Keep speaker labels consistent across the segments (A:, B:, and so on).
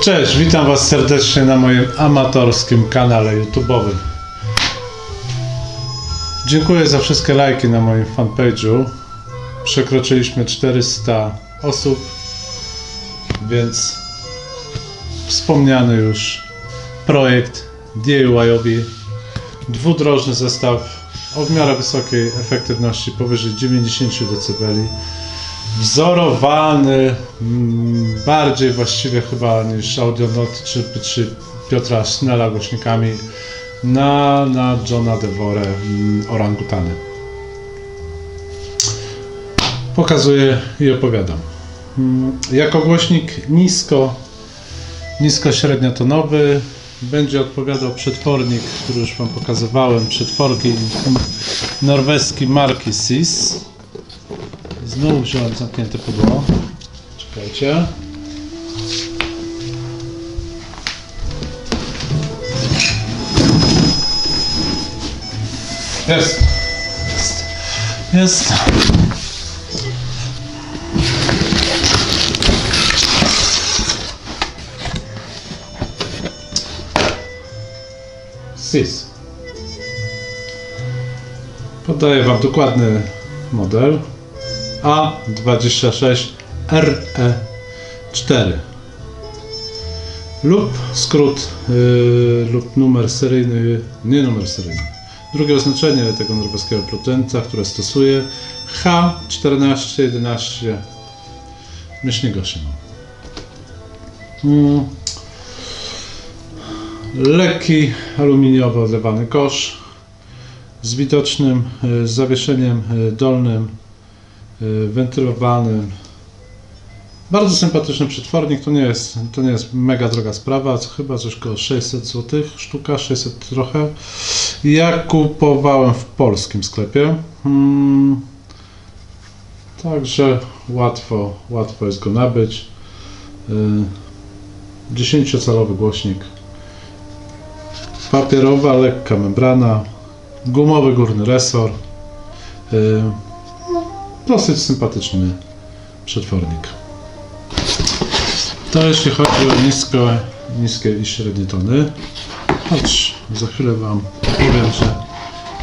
A: Cześć, witam Was serdecznie na moim amatorskim kanale YouTube'owym. Dziękuję za wszystkie lajki na moim fanpage'u. Przekroczyliśmy 400 osób, więc wspomniany już projekt DIY-owy. Dwudrożny zestaw o w miarę wysokiej efektywności powyżej 90 dB wzorowany mm, bardziej właściwie chyba niż Audionaut czy, czy Piotra Snella głośnikami na, na Johna Devorę mm, orangutany. Pokazuję i opowiadam. Mm, Jako głośnik nisko, nisko-średniotonowy będzie odpowiadał przetwornik, który już Wam pokazywałem, przetworki norweski marki SIS. Znowu wziąłem zamknięte pudło. Czekajcie. Jest. Jest. Jest. SIS. Podaję Wam dokładny model. A26RE4 lub skrót yy, lub numer seryjny, nie numer seryjny. Drugie oznaczenie tego norweskiego producenta, które stosuję H1411 myślnik 8. Mm. Lekki aluminiowy odlewany kosz z widocznym y, zawieszeniem y, dolnym wentylowanym. Bardzo sympatyczny przetwornik, to nie jest, to nie jest mega droga sprawa, co chyba coś około 600 zł, sztuka 600 trochę. Ja kupowałem w polskim sklepie. Hmm. Także łatwo, łatwo jest go nabyć. Y, 10-calowy głośnik. Papierowa, lekka membrana, gumowy górny resor. Dosyć sympatyczny przetwornik. To jeśli chodzi o nisko, niskie i średnie tony. Choć za chwilę Wam powiem, że,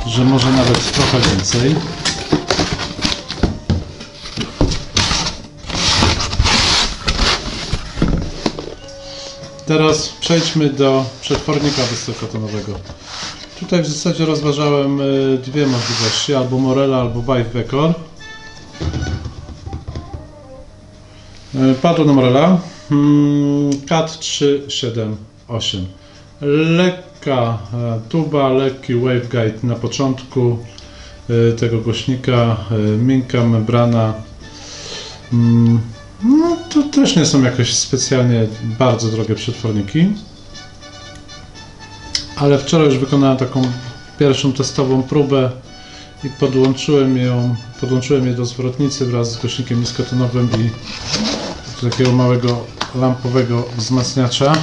A: że może nawet trochę więcej. Teraz przejdźmy do przetwornika wysokotonowego. Tutaj w zasadzie rozważałem y, dwie możliwości, albo Morella, albo Vive Vecor. Y, Padło na Morella. Hmm, CAT 378. Lekka e, tuba, lekki waveguide na początku e, tego głośnika, e, miękka membrana. Mm, No to też nie są jakieś specjalnie bardzo drogie przetworniki. Ale wczoraj już wykonałem taką pierwszą testową próbę i podłączyłem ją, podłączyłem je do zwrotnicy wraz z głośnikiem niskotonowym i takiego małego lampowego wzmacniacza.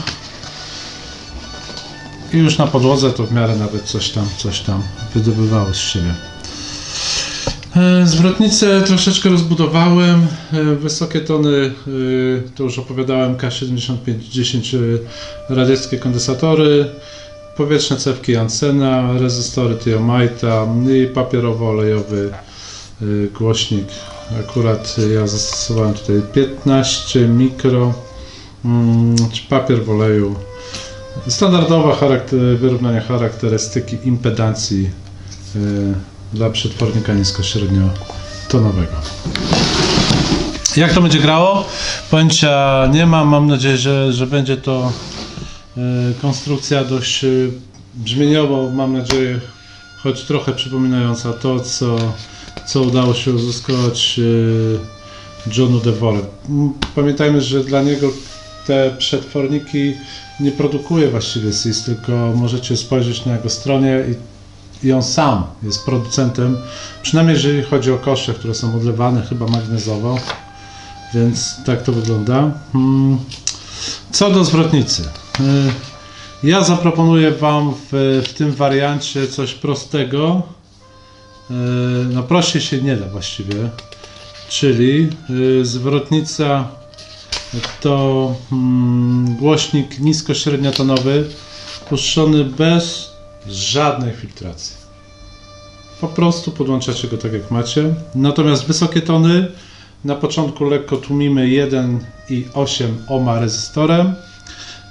A: I już na podłodze to w miarę nawet coś tam, coś tam wydobywało z siebie. E, Zwrotnicę troszeczkę rozbudowałem. E, Wysokie tony, e, to już opowiadałem, K7510 e, radzieckie kondensatory, powietrzne cewki Jansena, rezystory Tiomite'a i papierowo-olejowy e, głośnik. Akurat ja zastosowałem tutaj 15 mikro, mm, czy papier w oleju. Standardowa charakter, wyrównanie charakterystyki impedancji e, dla przetwornika nisko-średniotonowego. Jak to będzie grało? Pojęcia nie mam. Mam nadzieję, że, że będzie to konstrukcja dość e, brzmieniowo, mam nadzieję, choć trochę przypominająca to, co, co udało się uzyskać e, Johnu Devorem. M, Pamiętajmy, że dla niego te przetworniki nie produkuje właściwie SIS, tylko możecie spojrzeć na jego stronie i i on sam jest producentem, przynajmniej jeżeli chodzi o kosze, które są odlewane chyba magnezowo, więc tak to wygląda. Hmm. Co do zwrotnicy. Y, Ja zaproponuję Wam w, w tym wariancie coś prostego. Y, No prościej się nie da właściwie. Czyli y, zwrotnica to mm, głośnik nisko-średniotonowy puszczony bez żadnej filtracji. Po prostu podłączacie go tak jak macie. Natomiast wysokie tony na początku lekko tłumimy 1,8 ohma rezystorem.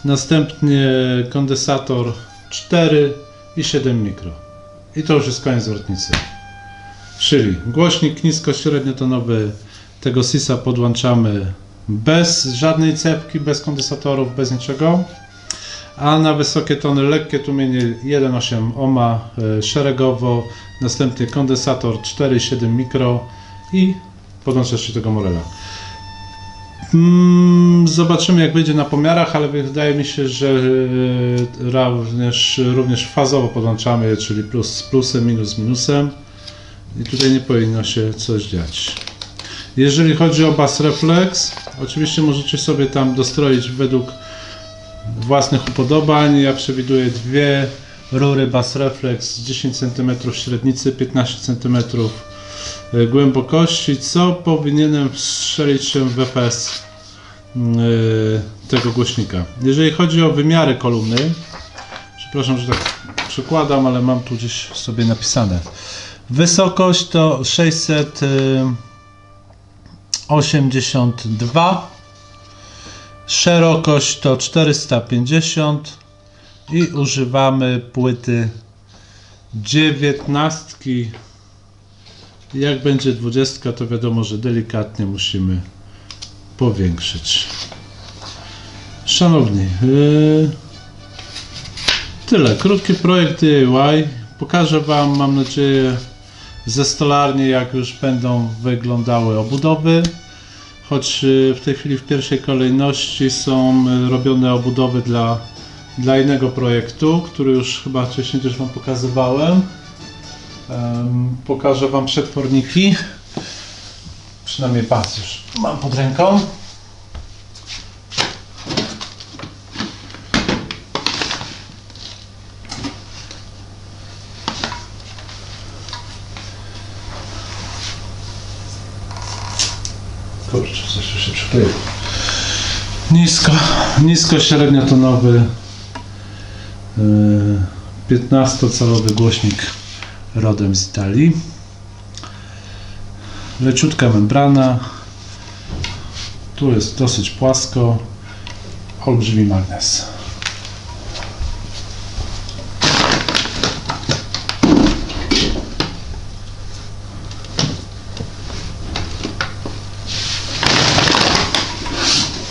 A: Następnie kondensator 4 i 7 mikro. I to już jest koniec zwrotnicy. Czyli głośnik nisko-średniotonowy tego SISA podłączamy bez żadnej cepki, bez kondensatorów, bez niczego. A na wysokie tony lekkie tłumienie 1,8 ohma e, szeregowo, następnie kondensator 4,7 mikro i podłączasz się tego Morela. Mm, Zobaczymy jak będzie na pomiarach, ale wydaje mi się, że e, również, również fazowo podłączamy je, czyli plus z plusem, minus z minusem i tutaj nie powinno się coś dziać. Jeżeli chodzi o Bass Reflex, oczywiście możecie sobie tam dostroić według własnych upodobań. Ja przewiduję dwie rury Bass Reflex 10 cm średnicy, 15 cm głębokości, co powinienem strzelić się w WPS e, tego głośnika. Jeżeli chodzi o wymiary kolumny, przepraszam, że tak przykładam, ale mam tu gdzieś sobie napisane. Wysokość to 682, szerokość to 450 i używamy płyty 19. Jak będzie 20, to wiadomo, że delikatnie musimy powiększyć. Szanowni, yy, tyle. Krótki projekt DIY. Pokażę Wam, mam nadzieję, ze stolarni, jak już będą wyglądały obudowy. Choć y, w tej chwili w pierwszej kolejności są y, robione obudowy dla, dla innego projektu, który już chyba wcześniej też Wam pokazywałem. Pokażę Wam przetworniki. Przynajmniej pas już mam pod ręką. Kurczę, coś się przykleiło. Nisko, nisko średniotonowy yy, 15-calowy głośnik rodem z Italii. Leciutka membrana. Tu jest dosyć płasko. Olbrzymi magnes.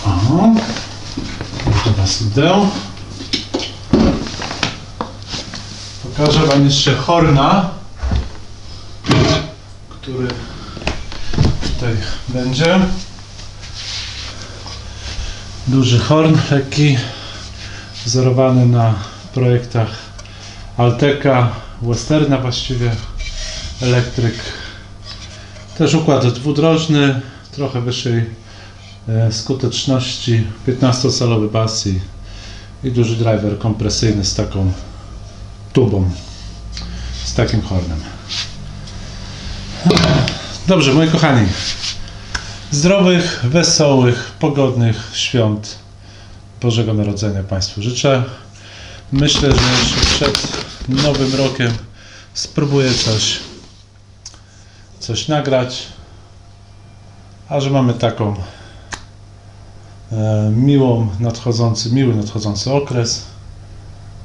A: O, teraz idę. Pokażę Wam jeszcze horna, który tutaj będzie. Duży horn, lekki, wzorowany na projektach Alteka, Westerna właściwie, elektryk. Też układ dwudrożny, trochę wyższej e, skuteczności, 15-calowy bas i, i duży driver kompresyjny z taką tubą, z takim hornem. Dobrze, moi kochani, zdrowych, wesołych, pogodnych świąt Bożego Narodzenia Państwu życzę. Myślę, że jeszcze przed Nowym Rokiem spróbuję coś, coś nagrać, a że mamy taką e, miłą, nadchodzący, miły nadchodzący okres,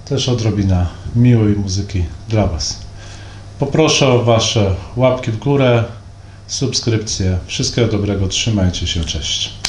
A: też odrobina miłej muzyki dla Was. Poproszę o Wasze łapki w górę, subskrypcje. Wszystkiego dobrego, trzymajcie się, cześć.